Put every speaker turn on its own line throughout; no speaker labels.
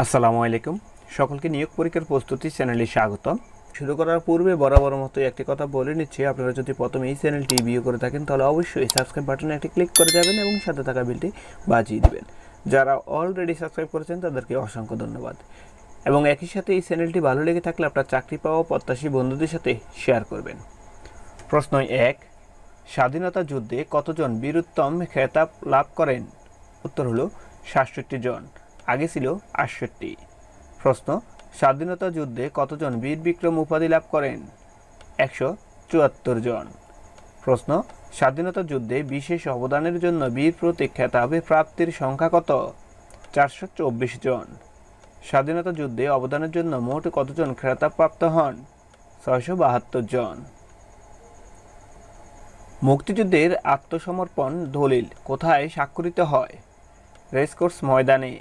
আসসালামু আলাইকুম সকলকে নিয়োগ পরীক্ষার প্রস্তুতি চ্যানেলে স্বাগতম শুরু করার পূর্বে বরাবর মতো একটি কথা বলে নিচ্ছি আপনারা যদি প্রথমে এই চ্যানেলটি ভিউ করে থাকেন তাহলে অবশ্যই সাবস্ক্রাইব বাটনে একটি ক্লিক করে যাবেন এবং সাথে থাকা বিলটি বাজিয়ে দেবেন যারা অলরেডি সাবস্ক্রাইব করেছেন তাদেরকে অসংখ্য ধন্যবাদ এবং একই সাথে এই চ্যানেলটি ভালো লেগে থাকলে আপনার চাকরি পাওয়া প্রত্যাশী বন্ধুদের সাথে শেয়ার করবেন প্রশ্ন এক স্বাধীনতা যুদ্ধে কতজন বীরুত্তম খেতাব লাভ করেন উত্তর হলো সাতষট্টি জন আগে ছিল আটষট্টি প্রশ্ন স্বাধীনতা যুদ্ধে কতজন বীর বিক্রম উপাধি লাভ করেন একশো চুয়াত্তর জন প্রশ্ন স্বাধীনতা যুদ্ধে বিশেষ অবদানের জন্য বীর প্রতীক্ষা খেতাবে প্রাপ্তির সংখ্যা কত চারশো চব্বিশ জন স্বাধীনতা যুদ্ধে অবদানের জন্য মোট কতজন খেতাব প্রাপ্ত হন ছয়শো বাহাত্তর জন মুক্তিযুদ্ধের আত্মসমর্পণ দলিল কোথায় স্বাক্ষরিত হয় রেসকোর্স ময়দানে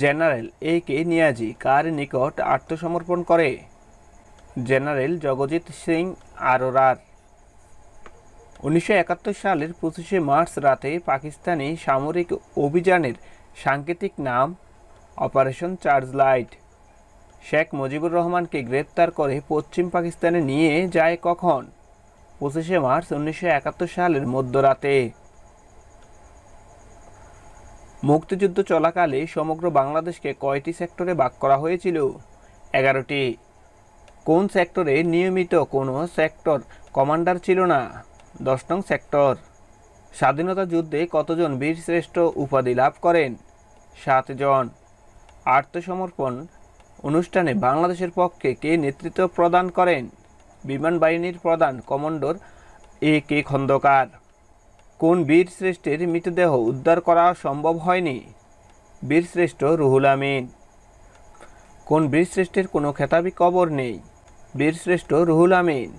জেনারেল এ কে নিয়াজি কার নিকট আত্মসমর্পণ করে জেনারেল জগজিৎ সিং আরোরার উনিশশো একাত্তর সালের পঁচিশে মার্চ রাতে পাকিস্তানি সামরিক অভিযানের সাংকেতিক নাম operation searchlight Sheikh Mujibur রহমানকে গ্রেপ্তার করে পশ্চিম পাকিস্তানে নিয়ে যায় কখন পঁচিশে মার্চ উনিশশো একাত্তর সালের মধ্যরাতে মুক্তিযুদ্ধ চলাকালে সমগ্র বাংলাদেশকে কয়টি সেক্টরে ভাগ করা হয়েছিল এগারোটি কোন সেক্টরে নিয়মিত কোনো সেক্টর কমান্ডার ছিল না দশ নং সেক্টর স্বাধীনতা যুদ্ধে কতজন বীরশ্রেষ্ঠ উপাধি লাভ করেন সাতজন আত্মসমর্পণ অনুষ্ঠানে বাংলাদেশের পক্ষে কে নেতৃত্ব প্রদান করেন বিমান বাহিনীর প্রধান কমান্ডর এ কে খন্দকার কোন বীরশ্রেষ্ঠের মৃতদেহ উদ্ধার করা সম্ভব হয়নি বীরশ্রেষ্ঠ রুহুল আমিন কোন বীরশ্রেষ্ঠের কোনো খেতাবি কবর নেই বীরশ্রেষ্ঠ রুহুল আমিন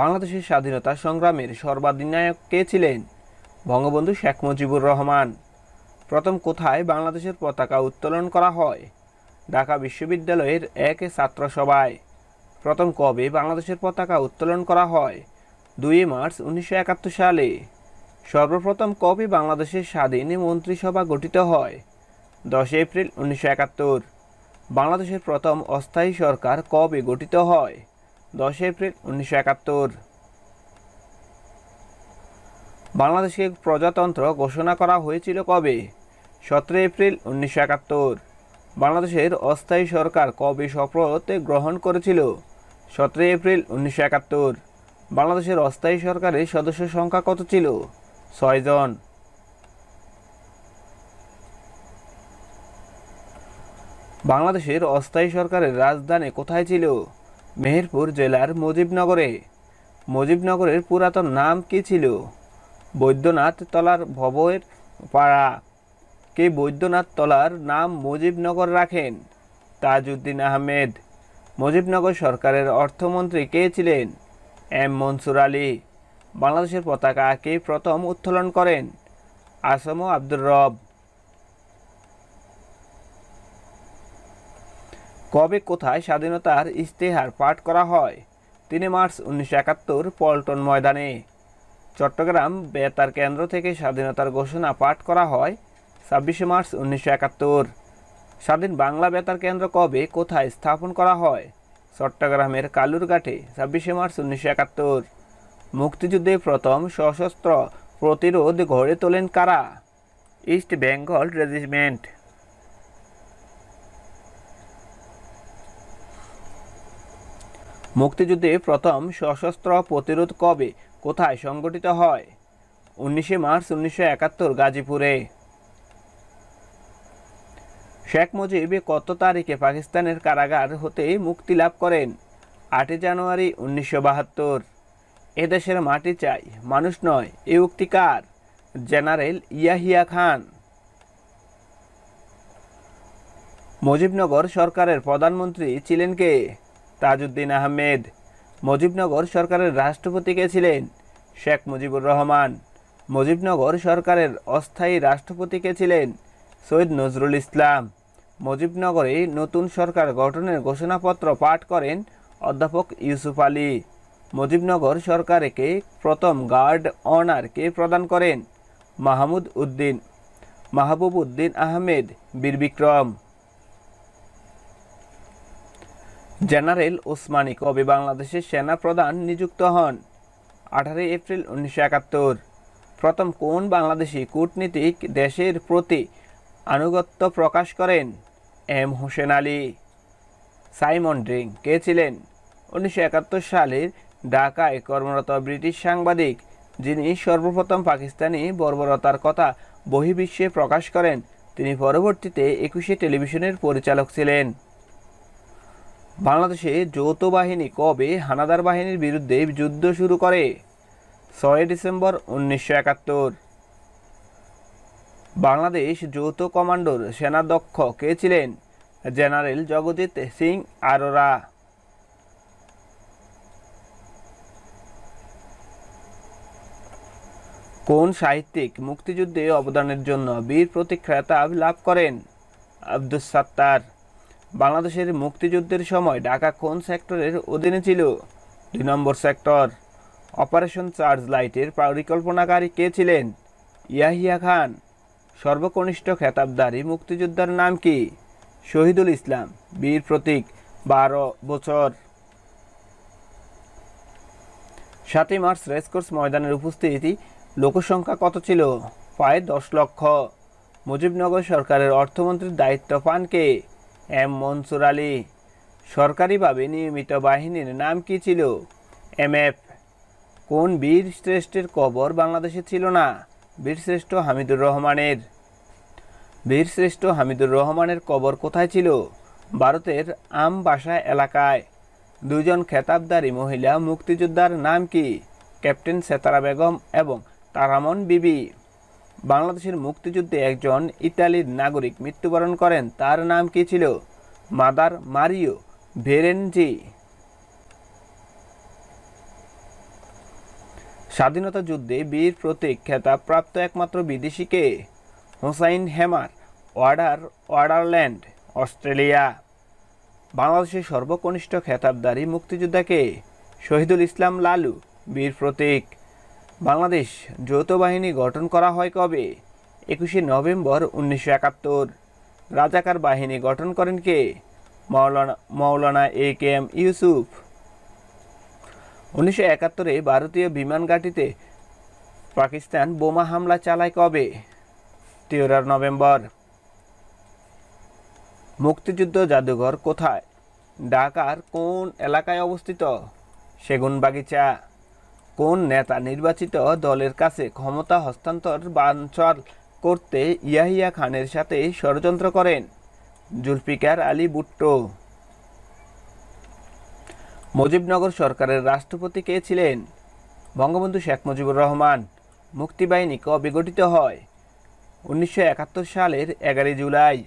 বাংলাদেশের স্বাধীনতা সংগ্রামের সর্বাধিনায়ক কে ছিলেন বঙ্গবন্ধু শেখ মুজিবুর রহমান প্রথম কোথায় বাংলাদেশের পতাকা উত্তোলন করা হয় ঢাকা বিশ্ববিদ্যালয়ের এক ছাত্র সভায় প্রথম কবে বাংলাদেশের পতাকা উত্তোলন করা হয় দুই মার্চ উনিশশো সালে সর্বপ্রথম কবে বাংলাদেশের স্বাধীন মন্ত্রিসভা গঠিত হয় দশ এপ্রিল উনিশশো একাত্তর বাংলাদেশের প্রথম অস্থায়ী সরকার কবে গঠিত হয় দশ এপ্রিল উনিশশো একাত্তর বাংলাদেশকে প্রজাতন্ত্র ঘোষণা করা হয়েছিল কবে সতেরো এপ্রিল উনিশশো একাত্তর বাংলাদেশের অস্থায়ী সরকার কবে শপথে গ্রহণ করেছিল সতেরো এপ্রিল উনিশশো একাত্তর বাংলাদেশের অস্থায়ী সরকারের সদস্য সংখ্যা কত ছিল ছয়জন বাংলাদেশের অস্থায়ী সরকারের রাজধানী কোথায় ছিল মেহেরপুর জেলার মুজিবনগরে মুজিবনগরের পুরাতন নাম কি ছিল বৈদ্যনাথ তলার ভবের পাড়া কে বৈদ্যনাথ তলার নাম মুজিবনগর রাখেন তাজউদ্দিন আহমেদ মুজিবনগর সরকারের অর্থমন্ত্রী কে ছিলেন এম মনসুর আলী বাংলাদেশের পতাকাকে প্রথম উত্তোলন করেন আসম আব্দুর রব কবে কোথায় স্বাধীনতার ইশতেহার পাঠ করা হয় তিন মার্চ উনিশশো একাত্তর পল্টন ময়দানে চট্টগ্রাম বেতার কেন্দ্র থেকে স্বাধীনতার ঘোষণা পাঠ করা হয় ছাব্বিশে মার্চ উনিশশো একাত্তর স্বাধীন বাংলা বেতার কেন্দ্র কবে কোথায় স্থাপন করা হয় চট্টগ্রামের কালুরঘাটে ছাব্বিশে মার্চ উনিশশো একাত্তর মুক্তিযুদ্ধে প্রথম সশস্ত্র প্রতিরোধ গড়ে তোলেন কারা ইস্ট বেঙ্গল রেজিমেন্ট মুক্তিযুদ্ধে প্রথম সশস্ত্র প্রতিরোধ কবে কোথায় সংগঠিত হয় উনিশে মার্চ উনিশশো একাত্তর গাজীপুরে শেখ মুজিব কত তারিখে পাকিস্তানের কারাগার হতে মুক্তি লাভ করেন আটই জানুয়ারি উনিশশো বাহাত্তর এদেশের মাটি চাই মানুষ নয় এই উক্তিকার জেনারেল ইয়াহিয়া খান মুজিবনগর সরকারের প্রধানমন্ত্রী ছিলেন কে তাজউদ্দিন আহমেদ মুজিবনগর সরকারের রাষ্ট্রপতি কে ছিলেন শেখ মুজিবুর রহমান মুজিবনগর সরকারের অস্থায়ী রাষ্ট্রপতি কে ছিলেন সৈয়দ নজরুল ইসলাম মুজিবনগরে নতুন সরকার গঠনের ঘোষণাপত্র পাঠ করেন অধ্যাপক ইউসুফ আলী মুজিবনগর সরকারকে প্রথম গার্ড অনারকে প্রদান করেন মাহমুদ উদ্দিন মাহবুব উদ্দিন আহমেদ বীরবিক্রম জেনারেল ওসমানী কবি বাংলাদেশের সেনা প্রধান নিযুক্ত হন আঠারোই এপ্রিল উনিশশো একাত্তর প্রথম কোন বাংলাদেশি কূটনীতিক দেশের প্রতি আনুগত্য প্রকাশ করেন M Hossain Ali Simon Dring কে ছিলেন উনিশশো একাত্তর সালের ঢাকায় কর্মরত ব্রিটিশ সাংবাদিক যিনি সর্বপ্রথম পাকিস্তানি বর্বরতার কথা বহির্বিশ্বে প্রকাশ করেন তিনি পরবর্তীতে একুশে টেলিভিশনের পরিচালক ছিলেন বাংলাদেশে যৌথ বাহিনী কবে হানাদার বাহিনীর বিরুদ্ধে যুদ্ধ শুরু করে ছয় ডিসেম্বর উনিশশো একাত্তর বাংলাদেশ যৌথ কমান্ডোর সেনাধ্যক্ষ কে ছিলেন জেনারেল জগজিৎ সিং আরোরা কোন সাহিত্যিক মুক্তিযুদ্ধে অবদানের জন্য বীর প্রতীক খেতাব লাভ করেন আব্দুস সাত্তার বাংলাদেশের মুক্তিযুদ্ধের সময় ঢাকা কোন সেক্টরের অধীনে ছিল দুই নম্বর সেক্টর অপারেশন চার্জ লাইটের পরিকল্পনাকারী কে ছিলেন ইয়াহিয়া খান সর্বকনিষ্ঠ খেতাবদারী মুক্তিযোদ্ধার নাম কি শহীদুল ইসলাম বীর প্রতীক বারো বছর সাতই মার্চ রেসকোর্স ময়দানের উপস্থিতি লোকসংখ্যা কত ছিল প্রায় দশ লক্ষ মুজিবনগর সরকারের অর্থমন্ত্রীর দায়িত্ব পান কে এম মনসুর আলী সরকারিভাবে নিয়মিত বাহিনীর নাম কি ছিল এম এফ কোন বীর শ্রেষ্ঠের কবর বাংলাদেশে ছিল না বীরশ্রেষ্ঠ হামিদুর রহমানের বীরশ্রেষ্ঠ হামিদুর রহমানের কবর কোথায় ছিল ভারতের আমবাসা এলাকায় দুজন খেতাবদারী মহিলা মুক্তিযোদ্ধার নাম কি ক্যাপ্টেন সেতারা বেগম এবং তারামন বিবি বাংলাদেশের মুক্তিযুদ্ধে একজন ইতালির নাগরিক মৃত্যুবরণ করেন তার নাম কি ছিল মাদার মারিও ভেরেনজি স্বাধীনতা যুদ্ধে বীর প্রতীক খেতাব প্রাপ্ত একমাত্র বিদেশিকে হোসাইন হেমার ওয়াডার ওয়াডারল্যান্ড অস্ট্রেলিয়া বাংলাদেশের সর্বকনিষ্ঠ খেতাবদারী মুক্তিযোদ্ধাকে শহীদুল ইসলাম লালু বীর প্রতীক বাংলাদেশ যৌথ বাহিনী গঠন করা হয় কবে একুশে নভেম্বর উনিশশো একাত্তর রাজাকার বাহিনী গঠন করেন কে মৌলানা মৌলানা এ কে এম ইউসুফ উনিশশো একাত্তরে ভারতীয় বিমান ঘাঁটিতে পাকিস্তান বোমা হামলা চালায় কবে তেরো নভেম্বর মুক্তিযুদ্ধ জাদুঘর কোথায় ঢাকার কোন এলাকায় অবস্থিত সেগুনবাগিচা কোন নেতা নির্বাচিত দলের কাছে ক্ষমতা হস্তান্তর বাঞ্চল করতে ইয়াহিয়া খানের সাথে ষড়যন্ত্র করেন জুলফিকার আলী বুট্টো মুজিবনগর সরকারের রাষ্ট্রপতি কে ছিলেন বঙ্গবন্ধু শেখ মুজিবুর রহমান মুক্তিবাহিনী কবে গঠিত হয় উনিশশো সালের এগারোই জুলাই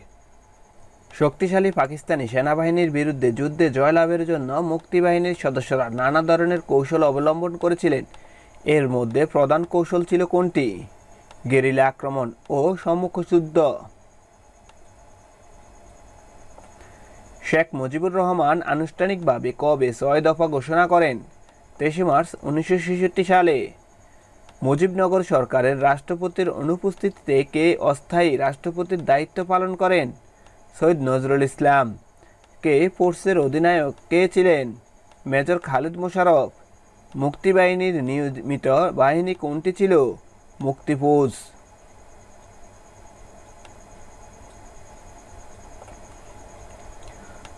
শক্তিশালী পাকিস্তানি সেনাবাহিনীর বিরুদ্ধে যুদ্ধে জয়লাভের জন্য মুক্তিবাহিনীর সদস্যরা নানা ধরনের কৌশল অবলম্বন করেছিলেন এর মধ্যে প্রধান কৌশল ছিল কোনটি গেরিলা আক্রমণ ও সম্মুখযুদ্ধ শেখ মুজিবুর রহমান আনুষ্ঠানিকভাবে কবে ছয় দফা ঘোষণা করেন তেইশে মার্চ উনিশশো সালে মুজিবনগর সরকারের রাষ্ট্রপতির অনুপস্থিতিতে কে অস্থায়ী রাষ্ট্রপতির দায়িত্ব পালন করেন সৈয়দ নজরুল ইসলাম কে ফোর্সের অধিনায়ক কে ছিলেন মেজর খালিদ মোশারফ মুক্তিবাহিনীর নিয়মিত বাহিনী কোনটি ছিল মুক্তিফৌজ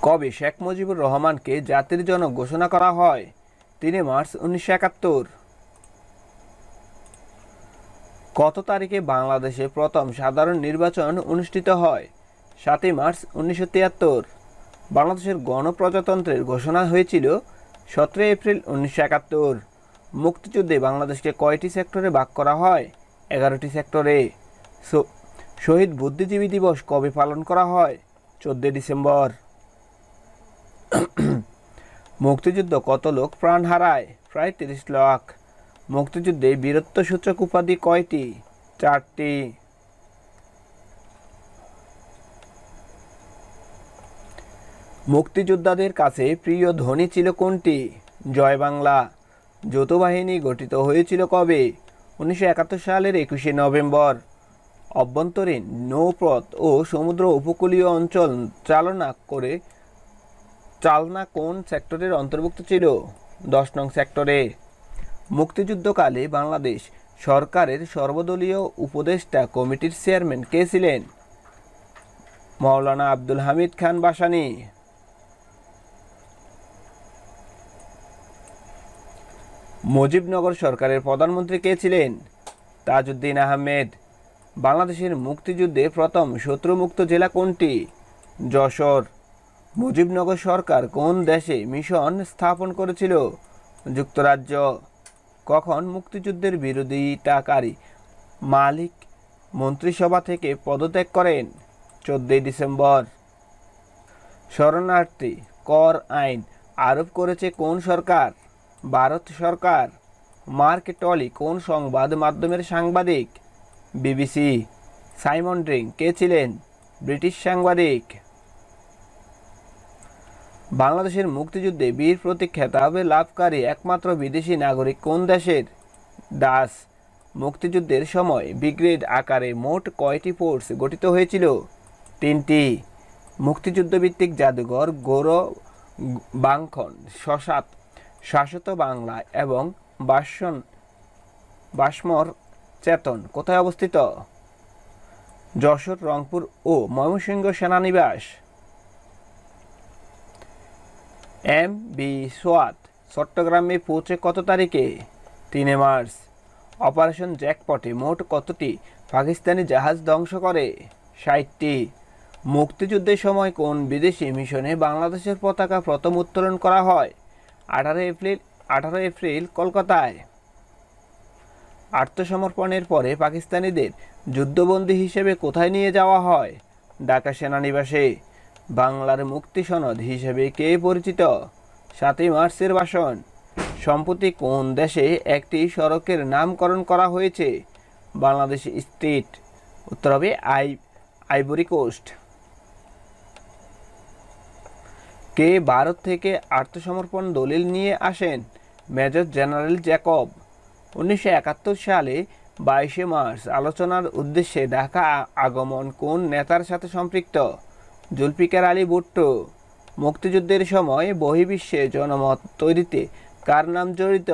কবে শেখ মুজিবুর রহমানকে জাতির জনক ঘোষণা করা হয় তিনি মার্চ উনিশশো একাত্তর কত তারিখে বাংলাদেশে প্রথম সাধারণ নির্বাচন অনুষ্ঠিত হয় সাতই মার্চ উনিশশো বাংলাদেশের গণপ্রজাতন্ত্রের ঘোষণা হয়েছিল সতেরোই এপ্রিল উনিশশো একাত্তর মুক্তিযুদ্ধে বাংলাদেশকে কয়টি সেক্টরে ভাগ করা হয় এগারোটি সেক্টরে শহীদ বুদ্ধিজীবী দিবস কবে পালন করা হয় চোদ্দোই ডিসেম্বর মুক্তিযুদ্ধ কত লোক প্রাণ হারায় প্রায় তিরিশ লাখ মুক্তিযুদ্ধে বীরত্বসূচক উপাধি কয়টি চারটি মুক্তিযোদ্ধাদের কাছে প্রিয় ধ্বনি ছিল কোনটি জয় বাংলা যৌথবাহিনী গঠিত হয়েছিল কবে উনিশশো সালের একুশে নভেম্বর অভ্যন্তরীণ নৌপথ ও সমুদ্র উপকূলীয় অঞ্চল চালনা করে চালনা কোন সেক্টরের অন্তর্ভুক্ত ছিল দশ নং সেক্টরে মুক্তিযুদ্ধকালে বাংলাদেশ সরকারের সর্বদলীয় উপদেষ্টা কমিটির চেয়ারম্যান কে ছিলেন মৌলানা আব্দুল হামিদ খান বাসানি মুজিবনগর সরকারের প্রধানমন্ত্রী কে ছিলেন তাজউদ্দিন আহমেদ বাংলাদেশের মুক্তিযুদ্ধে প্রথম শত্রুমুক্ত জেলা কোনটি যশোর মুজিবনগর সরকার কোন দেশে মিশন স্থাপন করেছিল যুক্তরাজ্য কখন মুক্তিযুদ্ধের বিরোধিতাকারী মালিক মন্ত্রিসভা থেকে পদত্যাগ করেন চোদ্দই ডিসেম্বর শরণার্থী কর আইন আরোপ করেছে কোন সরকার ভারত সরকার মার্ক টলি কোন সংবাদ মাধ্যমের সাংবাদিক বিবিসি সাইমন ড্রিং কে ছিলেন ব্রিটিশ সাংবাদিক বাংলাদেশের মুক্তিযুদ্ধে বীর প্রতীক খেতাবে লাভকারী একমাত্র বিদেশি নাগরিক কোন দেশের দাস মুক্তিযুদ্ধের সময় বিগ্রেড আকারে মোট কয়টি ফোর্স গঠিত হয়েছিল তিনটি মুক্তিযুদ্ধভিত্তিক জাদুঘর গৌর বাংখন শশাত শাশ্বত বাংলা এবং বাসন বাসমর চেতন কোথায় অবস্থিত যশোর রংপুর ও ময়মনসিংহ সেনানিবাস এম বি সোয়াত চট্টগ্রামে পৌঁছে কত তারিখে তিনে মার্চ অপারেশন জ্যাকপটে মোট কতটি পাকিস্তানি জাহাজ ধ্বংস করে ষাটটি মুক্তিযুদ্ধের সময় কোন বিদেশি মিশনে বাংলাদেশের পতাকা প্রথম উত্তোলন করা হয় আঠারো এপ্রিল আঠারো এপ্রিল কলকাতায় আত্মসমর্পণের পরে পাকিস্তানিদের যুদ্ধবন্দী হিসেবে কোথায় নিয়ে যাওয়া হয় ঢাকা সেনানিবাসে বাংলার মুক্তি সনদ হিসেবে কে পরিচিত সাতই মার্চের বাসন সম্প্রতি কোন দেশে একটি সড়কের নামকরণ করা হয়েছে বাংলাদেশ স্ট্রিট উত্তর হবে আই আইবরি কোস্ট কে ভারত থেকে আত্মসমর্পণ দলিল নিয়ে আসেন মেজর জেনারেল জ্যাকব উনিশশো একাত্তর সালে বাইশে মার্চ আলোচনার উদ্দেশ্যে ঢাকা আগমন কোন নেতার সাথে সম্পৃক্ত জুলফিকার আলী ভুট্টো মুক্তিযুদ্ধের সময় বহির্বিশ্বে জনমত তৈরিতে কার নাম জড়িত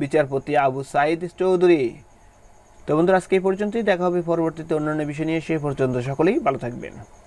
বিচারপতি আবু সাইদ চৌধুরী তো বন্ধুরা আজকে এই পর্যন্তই দেখা হবে পরবর্তীতে অন্যান্য বিষয় নিয়ে সেই পর্যন্ত সকলেই ভালো থাকবেন